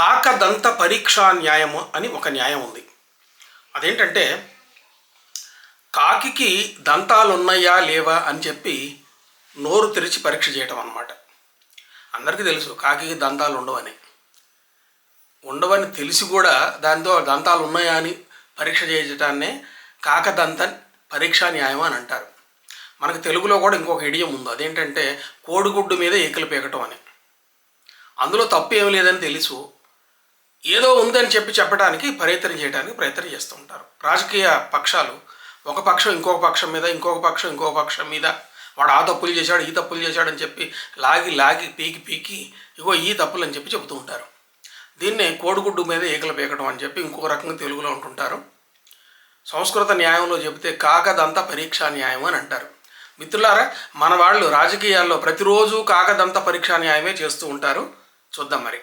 కాకదంత పరీక్షా న్యాయము అని ఒక న్యాయం ఉంది. అదేంటంటే కాకి దంతాలు ఉన్నాయా లేవా అని చెప్పి నోరు తెరిచి పరీక్ష చేయటం అన్నమాట. అందరికీ తెలుసు కాకికి దంతాలు ఉండవని. ఉండవని తెలిసి కూడా దాంతో దంతాలు ఉన్నాయా అని పరీక్ష చేయటాన్నే కాకదంత పరీక్షా న్యాయం అని అంటారు. మనకు తెలుగులో కూడా ఇంకొక ఇడియం ఉంది. అదేంటంటే కోడిగుడ్డు మీద ఏకలు పీకటం అని. అందులో తప్పు ఏమి లేదని తెలుసు ఏదో ఉందని చెప్పి చెప్పడానికి ప్రయత్నం చేయడానికి ప్రయత్నం చేస్తూ ఉంటారు. రాజకీయ పక్షాలు ఒక పక్షం ఇంకొక పక్షం మీద ఇంకొక పక్షం ఇంకొక పక్షం మీద వాడు ఆ తప్పులు చేశాడు ఈ తప్పులు చేశాడని చెప్పి లాగి లాగి పీకి పీకి ఇగో ఈ తప్పులు అని చెప్పి చెబుతూ ఉంటారు. దీన్నే కోడిగుడ్డు మీద ఏకలు పీకడం అని చెప్పి ఇంకో రకంగా తెలుగులో ఉంటుంటారు సంస్కృత న్యాయంలో చెబితే కాకదంత పరీక్షా న్యాయం అని అంటారు. మిత్రులారా మన వాళ్ళు రాజకీయాల్లో ప్రతిరోజు కాకదంత పరీక్షా న్యాయమే చేస్తూ ఉంటారు. చూద్దాం మరి.